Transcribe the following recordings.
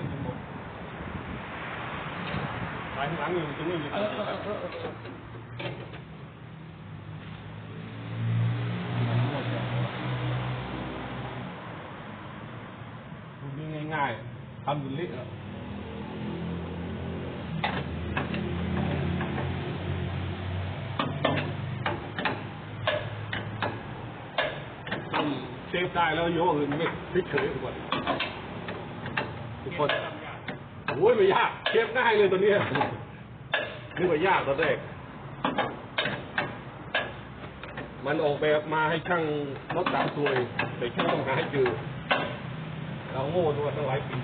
ล่นกันหมดสายข้างหลังอยู่ตร โอ๊ยไม่ยากคนทุกคนโอ้ยไม่ยากเชฟง่ายเลยตัวเนี้ยนึกว่ายากตอนแรกมันออกแบบมาให้ช่างรถตามซวยแต่ช่างต้องหาให้เจอเราโง่ตัวตั้งหลายปี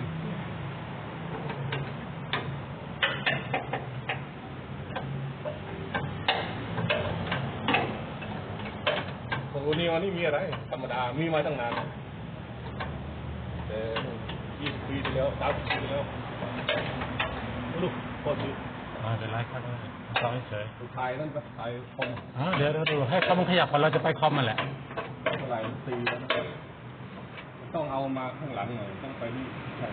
โอ้โหนี่วันนี้มีอะไร ธรรมดา มีมาตั้งนานแต่ แล้วสามสิบปีที่แล้วลูกพ่อซื้ออ่าเดี๋ยวไล่ครับต้องเฉยลูกชายนั่นก็ชายคมอ่าเดี๋ยวเดี๋ยวดูให้เขามันขยับก่อนเราจะไปคอมมันแหละเท่าไหร่ตีแล้วนะต้องเอามาข้างหลังหน่อยต้องไปนี่ใช่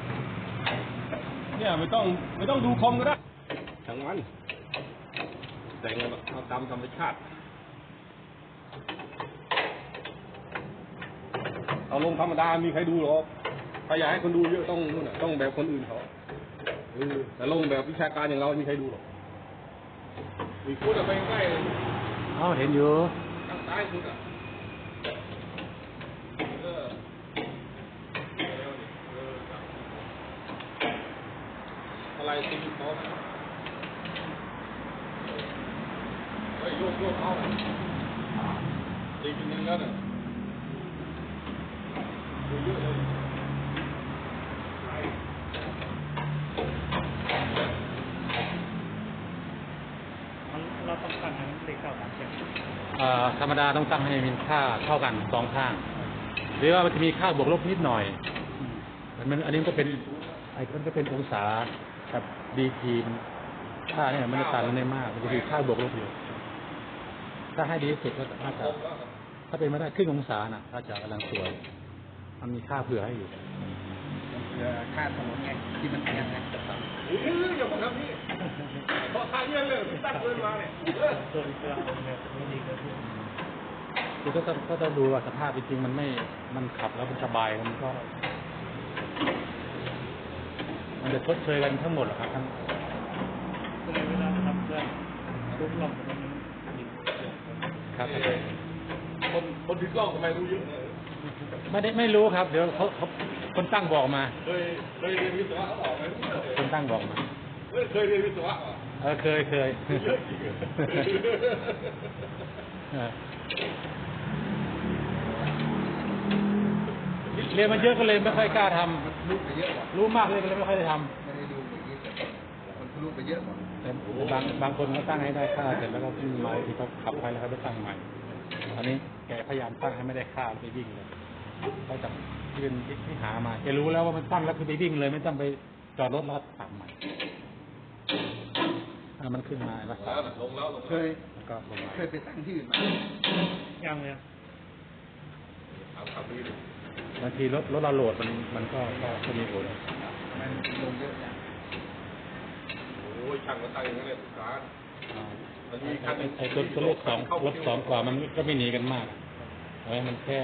เนี่ยไม่ต้องไม่ต้องดูคมก็ได้ทั้งวันแต่งเอาตามธรรมชาติ เอาลงธรรมดามีใครดูหรอก ถ้าอยากให้คนดูเยอะต้องนู่นน่ะต้องแบบคนอื่นเขาเออแต่ลงแบบวิชาการอย่างเราไม่มีใครดูหรอกมีพูดอะไรใกล้ๆเลยอ๋อเห็นอยู่ข้างซ้ายสุดอะเออเร็วดิเออครับอะไรตีโต๊ะเฮ้ยโยกโยกเข้าตีกินนึงแล้วเนี่ยดูเยอะเลยไหล เราต้องการให้ เลขเก้าสามเจ็ดเอ่อธรรมดาต้องตั้งให้มีค่าเท่ากันสองข้าง หรือว่ามันจะมีค่าบวกลบนิดหน่อยมันอันนี้ก็เป็นไอ้มันก็เป็นองศากับดีทีมค่าเนี่ยมันจะต่างกันได้มาก มันจะมีค่าบวกลบอยู่ถ้าให้ดีที่สุดก็น่าจะถ้าเป็นไม่ได้ครึ่งองศาน่ะถ้าจะกำลังสวย มันมีค่าเผื่อให้อยู่เพื่อค่าถนนไงที่มันเอียงไง อย่าบอกครับพี่พอทางเงี้ยเลยตั้งเงินมาเนี่ยตัวอีกตัวเนี่ยไม่ดีก็คือคือก็ต้องก็ต้องดูว่าสภาพจริงๆมันไม่ มันขับแล้วมันสบายมันก็ มันจะชดเชยกันทั้งหมดหรอครับทั้งเวลาทำเพื่อทุกลองมันดิบครับคนคนถือกล้องทำไมรู้เยอะเลยไม่ได้ไม่รู้ครับ เดี๋ยวเขาเขาคนตั้งบอกมาเคยเคยเรียนวิศวะเขาบอกไหม ตั้งบอกมาเฮ้ยเคยเรียนวิศวะเหรอเออเคยเคยเยอะจริงเหรอเออเรียนมาเยอะก็เลยไม่ค่อยกล้าทำลูกไปเยอะกว่ารู้มากเลยก็เลยไม่ค่อยได้ทำไม่ได้ดูอย่างนี้แต่คนลูกไปเยอะกว่าแต่บางบางคนเขาตั้งให้ได้ค่าเสร็จแล้วก็ขึ้นมาที่เขาขับไปแล้วเขาไปตั้งใหม่อันนี้แกพยายามตั้งให้ไม่ได้ค่าไปวิ่งเลยเขาจะยืนที่หามาแกรู้แล้วว่ามันตั้งแล้วคือไปวิ่งเลย ไม่ต้องไป จอดรถแล้วตักใหม่อ่ามันขึ้นมารักษาแล้วลงแล้วลงเคแล้วยแล้วก็ลงมาเคยไปตั้งที่อื่นมายังเลยเอาขับไปดูบางทีรถรถเราโหลดมันมันก็ก็ก็มีผลมันลงเยอะจังโอ้ยช่างมาตั้งอย่างนั้นเลยทุกการอ่ามันมีคันไอ้ไอ้ตัวตัวเลขสองรถสองกว่ามันก็ไม่หนีกันมากเอาไว้มันแค่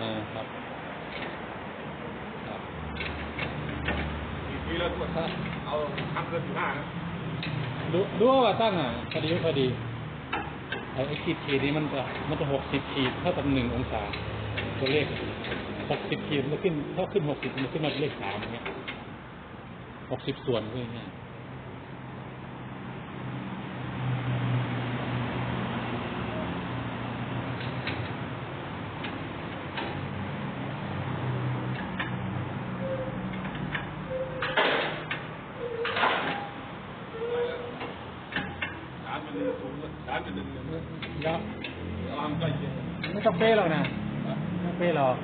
อ่าครับครับ เลิกหมดเอาทำเกินสิบห้านะรู้รู้ว่าตั้งอะพอดีพอดีไอ้ไอ้ขีดขีดนี้มันจะมันจะหกสิบขีดเท่ากับหนึ่งองศา ตัวเลขหกสิบขีดมันขึ้นถ้าขึ้นหกสิบมันขึ้นมาเป็นเลขสามเงี้ยหกสิบส่วนก็อย่างเงี้ย สามเป็นสูงสาม เนนึงเนี่ยแล้วตามใกล้เคียงไม่ต้องเป้หรอกนะไม่ต้องเป้หรอก